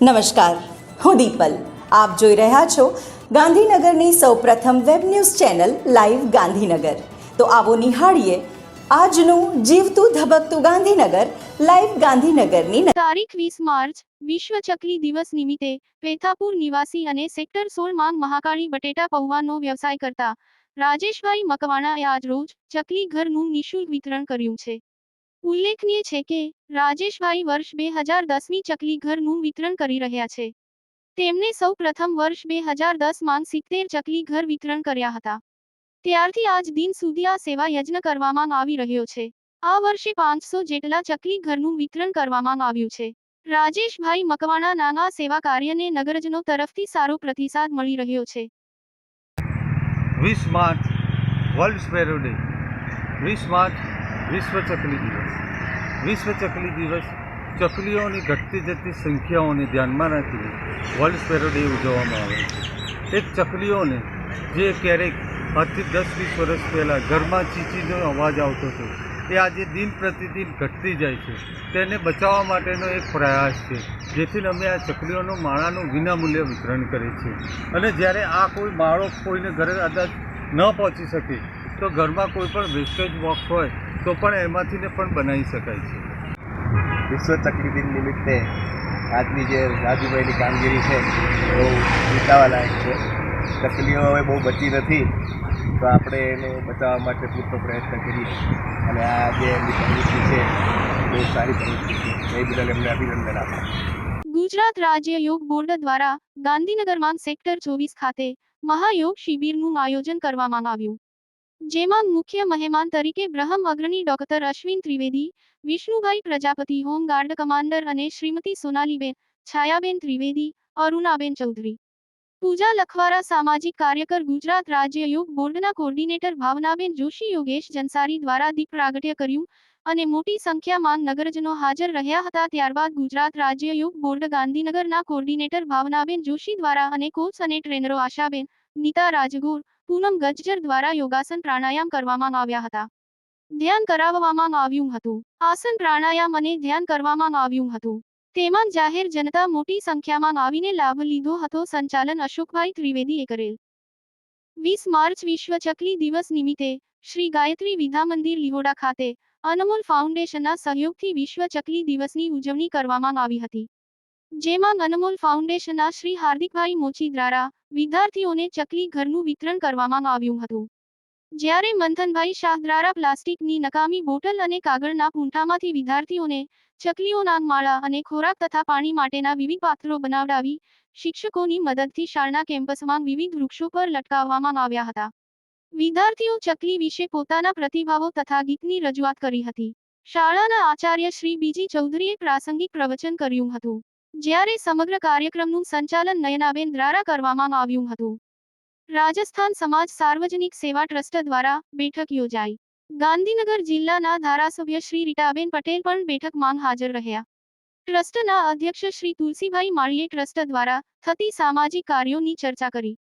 નમસ્કાર. હું દીપલ. આપ જોઈ રહ્યા છો ગાંધીનગરની સૌપ્રથમ web news channel live Gandhinagar. તો આવો નિહાળીએ આજનું જીવતું ધબકતું ગાંધીનગર લાઈવ ગાંધીનગરની તારીખ વીસ માર્ચ, વિશ્વ ચકલી દિવસ નિમિત્તે પેથાપુર નિવાસી અને સેક્ટર સોળ માંગ મહાકાળી બટેટા પૌવાનો વ્યવસાય કરતા રાજેશભાઈ મકવાણાએ આજ રોજ ચકલી ઘરનું નિઃશુલ્ક વિતરણ કર્યું છે. ઉલ્લેખનીય છે કે, રાજેશભાઈ વર્ષ બે હજાર દસમી ચકલી ઘરનું વિતરણ કરી રહ્યા છે. તેમને સૌ પ્રથમ વર્ષ બે હજાર દસમાં સિત્તેર ચકલી ઘર વિતરણ કર્યા હતા. ત્યારથી આજ દિન સુધી આ સેવા યજ્ઞ કરવામાં આવી રહ્યો છે. આ વર્ષે પાંચસો જેટલા ચકલી ઘરનું વિતરણ કરવામાં આવ્યું છે. રાજેશભાઈ મકવાણા નાના સેવા કાર્યને નગરજનો તરફથી સારો પ્રતિસાદ મળી રહ્યો છે. વીસ માર્ચ વર્લ્ડ સ્પેરો ડે વીસ માર્ચ વિશ્વ ચકલી દિવસ. વિશ્વ ચકલી દિવસ ચકલીઓની ઘટતી જતી સંખ્યાઓને ધ્યાનમાં રાખીને વર્લ્ડ સ્પેરો ડે ઉજવવામાં આવે છે. એક ચકલીઓને જે ક્યારેક આજથી દસ વીસ વર્ષ પહેલાં ઘરમાં ચીચીનો અવાજ આવતો હતો એ આજે દિન પ્રતિદિન ઘટતી જાય છે. તેને બચાવવા માટેનો એક પ્રયાસ છે, જેથી અમે આ ચકલીઓનું માળાનું વિનામૂલ્ય વિતરણ કરીએ છીએ. અને જ્યારે આ કોઈ માળો કોઈને ઘરે કદાચ ન પહોંચી શકે, તો ઘરમાં કોઈ પણ વેસ્ટેજ બોક્સ હોય તો પણ એમાંથી ને પણ બનાવી શકાય છે. વિશ્વ ચકલી દિન નિમિત્તે આજની જે રાજુભાઈની કામગીરી છે બહુ વિતાવા લાયક છે. ચકલીઓ હવે બહુ બચી નથી તો આપણે એને બચાવવા માટે પૂરતો પ્રયત્ન કરીએ. અને આ જે એમની પ્રવૃત્તિ છે બહુ સારી પ્રવૃત્તિ છે. એ બદલ એમને અભિનંદન આપું. ગુજરાત રાજ્ય યોગ બોર્ડ દ્વારા ગાંધીનગરમાં સેક્ટર ચોવીસ ખાતે મહાયોગ શિબિરનું આયોજન કરવામાં આવ્યું. જેમાં મુખ્ય મહેમાન તરીકે બ્રહ્મ અગ્રણી doctor Ashwin Trivedi, Vishnubhai Prajapati, home guard commander અને શ્રીમતી સોનાલીબેન, છાયાબેન ત્રિવેદી, અરુણાબેન ચૌધરી. પૂજા લખવારા સામાજિક કાર્યકર ગુજરાત રાજ્ય યોગ બોર્ડના કોર્ડિનેટર ભાવનાબેન જોશી, યોગેશ જનસારી દ્વારા દીપ પ્રાગટ્ય કર્યું અને મોટી સંખ્યામાં નગરજનો હાજર રહ્યા હતા. ત્યારબાદ ગુજરાત રાજ્ય યોગ બોર્ડ ગાંધીનગરના કોર્ડિનેટર ભાવનાબેન જોશી દ્વારા અને કોચ અને ટ્રેનરો આશાબેન, નીતા રાજગોર પૂનમ ગજ્જર દ્વારા યોગાસન પ્રાણાયામ કરવામાં આવ્યા હતા. ધ્યાન કરાવવામાં આવ્યું હતું. આસન પ્રાણાયામ અને ધ્યાન કરવામાં આવ્યું હતું. તેમાં જાહેર જનતા મોટી સંખ્યામાં આવીને લાભ લીધો હતો. સંચાલન અશોકભાઈ ત્રિવેદીએ કરેલ. વીસ માર્ચ વિશ્વ ચકલી દિવસ નિમિત્તે શ્રી ગાયત્રી વિધા મંદિર લિહોડા ખાતે અનમોલ ફાઉન્ડેશનના સહયોગથી વિશ્વ ચકલી દિવસની ઉજવણી કરવામાં આવી હતી. જેમાં અનમોલ ફાઉન્ડેશનના શ્રી હાર્દિકભાઈ મોચી દ્વારા વિદ્યાર્થીઓને ચકલી ઘરનું વિતરણ કરવામાં આવ્યું હતું. જ્યારે મંથનભાઈ શાહ દ્વારા પ્લાસ્ટિકની નકામી બોટલ અને કાગળના પૂંઠામાંથી વિદ્યાર્થીઓને ચકલીઓના માળા અને ખોરાક તથા પાણી માટેના વિવિધ પાત્રો બનાવડાવી શિક્ષકોની મદદથી શાળાના કેમ્પસમાં વિવિધ વૃક્ષો પર લટકાવવામાં આવ્યા હતા. વિદ્યાર્થીઓ ચકલી વિશે પોતાના પ્રતિભાવો તથા ગીતની રજૂઆત કરી હતી. શાળાના આચાર્ય શ્રી બીજી ચૌધરીએ પ્રાસંગિક પ્રવચન કર્યું હતું. જ્યારે સમગ્ર કાર્યક્રમનું સંચાલન નયનાબેન દ્વારા કરવામાં આવ્યું હતું. રાજસ્થાન સમાજ સાર્વજનિક સેવા ટ્રસ્ટ દ્વારા બેઠક યોજાઈ. ગાંધીનગર જિલ્લાના ધારાસભ્ય શ્રી રીટાબેન પટેલ પણ બેઠકમાં હાજર રહ્યા. ટ્રસ્ટના અધ્યક્ષ શ્રી તુલસીભાઈ માળીએ ટ્રસ્ટ દ્વારા થતી સામાજિક કાર્યોની ચર્ચા કરી.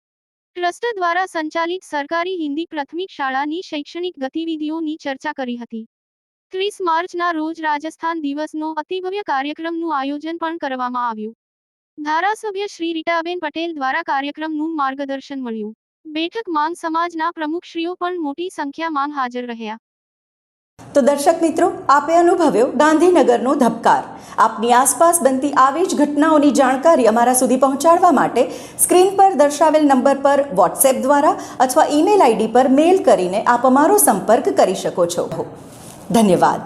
ટ્રસ્ટ દ્વારા સંચાલિત સરકારી હિન્દી પ્રાથમિક શાળાની શૈક્ષણિક ગતિવિધિઓની ચર્ચા કરી હતી. ત્રીસ માર્ચના રોજ રાજસ્થાન દિવસનો અતિભવ્ય કાર્યક્રમનું આયોજન પણ કરવામાં આવ્યું. ધારાસભ્ય શ્રી રીટાબેન પટેલ દ્વારા કાર્યક્રમનું માર્ગદર્શન મળ્યું. બેઠકમાં સમાજના પ્રમુખશ્રીઓ પણ મોટી સંખ્યામાં હાજર રહ્યા. તો દર્શક મિત્રો, આપે અનુભવ્યો ગાંધીનગરનો ધબકાર. આપની આસપાસ બનતી આવી જ ઘટનાઓની જાણકારી અમારા સુધી પહોંચાડવા માટે સ્ક્રીન પર દર્શાવેલ નંબર પર વોટ્સએપ દ્વારા અથવા ઈમેલ આઈડી પર મેલ કરીને આપ અમારો સંપર્ક કરી શકો છો. ધન્યવાદ